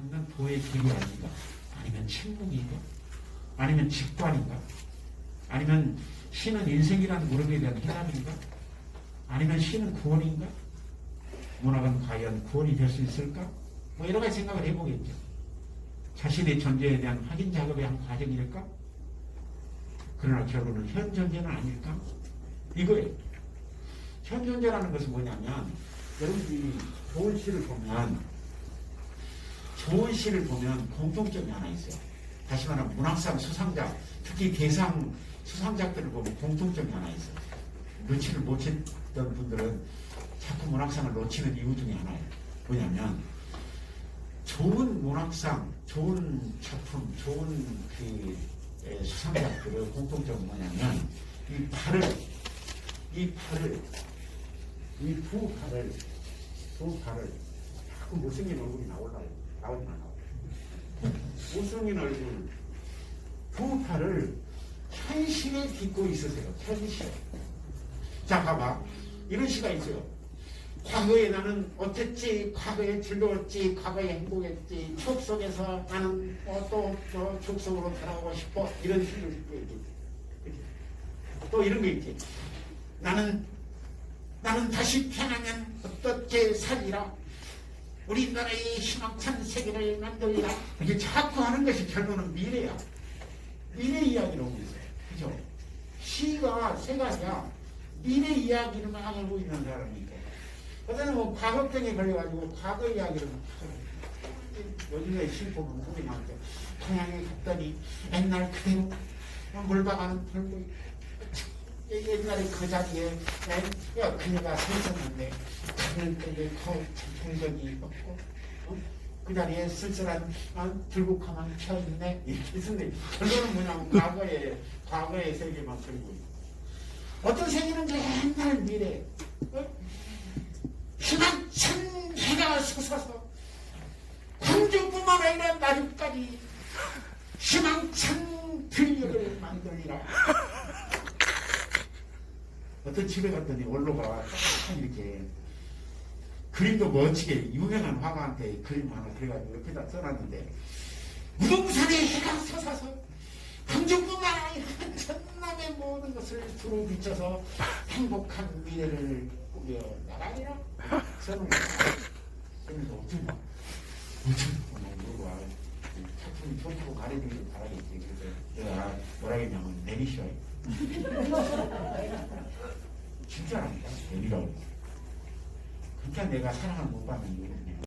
겪는 도의 길이 아닌가? 아니면 침묵인가? 아니면 직관인가? 아니면 신은 인생이라는 물음에 대한 해답인가? 아니면 신은 구원인가? 문학은 과연 구원이 될 수 있을까? 뭐 여러 가지 생각을 해보겠죠. 자신의 존재에 대한 확인 작업의 한 과정일까? 그러나 결국은 현 존재는 아닐까? 이거예요. 현 존재라는 것은 뭐냐면 여러분들이 좋은 시를 보면 좋은 시를 보면 공통점이 하나 있어요. 다시 말하면 문학상 수상작, 특히 대상 수상작들을 보면 공통점이 하나 있어요. 놓치를 못 챘던 분들은 자꾸 문학상을 놓치는 이유 중에 하나예요. 뭐냐면 좋은 문학상, 좋은 작품, 좋은 그 에, 수상작들의 공통점은 뭐냐면 이 팔을 이 팔을 이두 팔을 두 팔을 자꾸 못생긴 얼굴이 나올라요. 나와요. 못생긴 얼굴 두 팔을 현실에 딛고 있으세요. 현실. 자, 봐봐. 이런 시가 있어요. 과거에 나는 어땠지, 과거에 즐거웠지, 과거에 행복했지, 추억 속에서 나는 어, 또, 또 추억 속으로 돌아가고 싶어. 이런 시를 읽고 있지. 또 이런 게 있지. 나는, 나는 다시 태어나면 어떻게 살리라. 우리나라의 희망찬 세계를 만들리라. 이게 자꾸 하는 것이 결론은 미래야. 미래 이야기를 하고 있어요. 그죠? 시가 세 가지야. 미래 이야기를 막 하고 있는 사람이니까. 그다음에 뭐 과거병에 걸려가지고 과거 이야기를. 요즘에 시 보면 꿈이 많죠. 동양에 갔더니 옛날 그대로 불고 있고 옛날에 그 자리에 야, 그녀가 서 있었는데 때에 거 풍경이 없고 어? 그 자리에 쓸쓸한 어? 들국화만 펴있네 이렇게 있는데 결론은 뭐냐면 과거에 과거의 세계만 있고 어떤 세계는 그 옛날 미래 어? 희망찬 해가 솟아서 광주뿐만 아니라 나주까지 희망찬 들녘을 만들리라 어떤 집에 갔더니 원로가 딱 이렇게 그림도 멋지게 유명한 화가한테 그림 하나 그래가지고 옆에다 써놨는데 무동산에 해가 솟아서 강정뿐만 아니라 전남의 모든 것을 두루 비춰서 행복한 미래를 꾸며 나가리라. 어쩜 막 어쩜 막 물어봐 작품이 좋고 가려주길 바라겠지. 그래서 내가 뭐라 했냐면 내리셔 진짜랍니다 내리라고. 그러니까 내가 사랑을 못 받는 이유